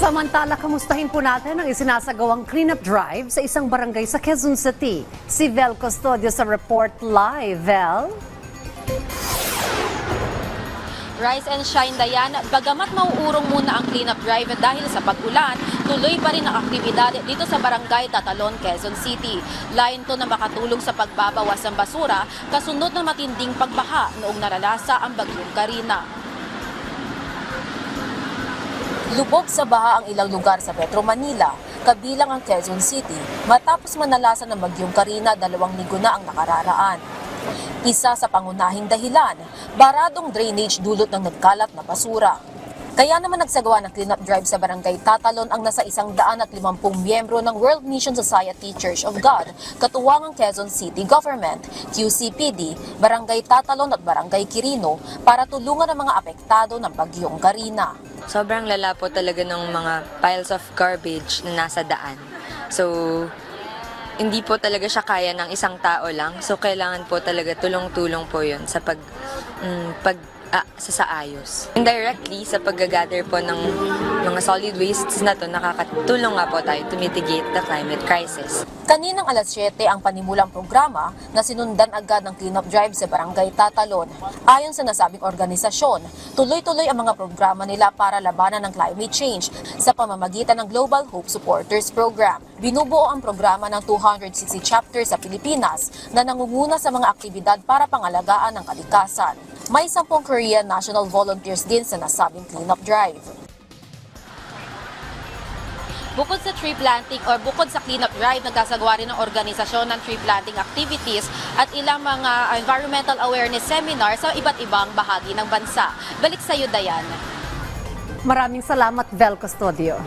Samantala, kamustahin po natin ang isinasagawang cleanup drive sa isang barangay sa Quezon City. Si Vel Custodio sa report live. Vel? Rise and shine, Dayan. Bagamat mauurong muna ang cleanup drive dahil sa pag-ulan, tuloy pa rin ang aktibidad dito sa Barangay Tatalon, Quezon City. Layon to na makatulong sa pagbabawas ng basura kasunod ng matinding pagbaha noong naralasa ang bagyong Karina. Lubog sa baha ang ilang lugar sa Metro Manila, kabilang ang Quezon City, matapos manalasan ng bagyong Karina dalawang linggo na ang nakararaan. Isa sa pangunahing dahilan, baradong drainage dulot ng nagkalat na basura. Kaya naman nagsagawa ng cleanup drive sa Barangay Tatalon ang nasa isang daan at limampung miyembro ng World Mission Society Church of God, katuwang ang Quezon City Government, QCPD, Barangay Tatalon at Barangay Quirino para tulungan ang mga apektado ng bagyong Karina. Sobrang lala po talaga ng mga piles of garbage na nasa daan. So, hindi po talaga siya kaya ng isang tao lang. So, kailangan po talaga tulong-tulong po yun sa pag, mm, pag ah, sa saayos. Indirectly, sa pag-gather po ng mga solid wastes na to, nakakatulong nga po tayo to mitigate the climate crisis. Kaninang alas 7 ang panimulang programa na sinundan agad ng cleanup drive sa Barangay Tatalon. Ayon sa nasabing organisasyon, tuloy-tuloy ang mga programa nila para labanan ng climate change sa pamamagitan ng Global Hope Supporters Program. Binubuo ang programa ng 260 chapters sa Pilipinas na nangunguna sa mga aktibidad para pangalagaan ng kalikasan. May 10 Korean National Volunteers din sa nasabing cleanup drive. Bukod sa tree planting or bukod sa cleanup drive, nagkasagawa rin ng organisasyon ng tree planting activities at ilang mga environmental awareness seminar sa iba't ibang bahagi ng bansa. Balik sa iyo, Dayan. Maraming salamat, Vel Custodio.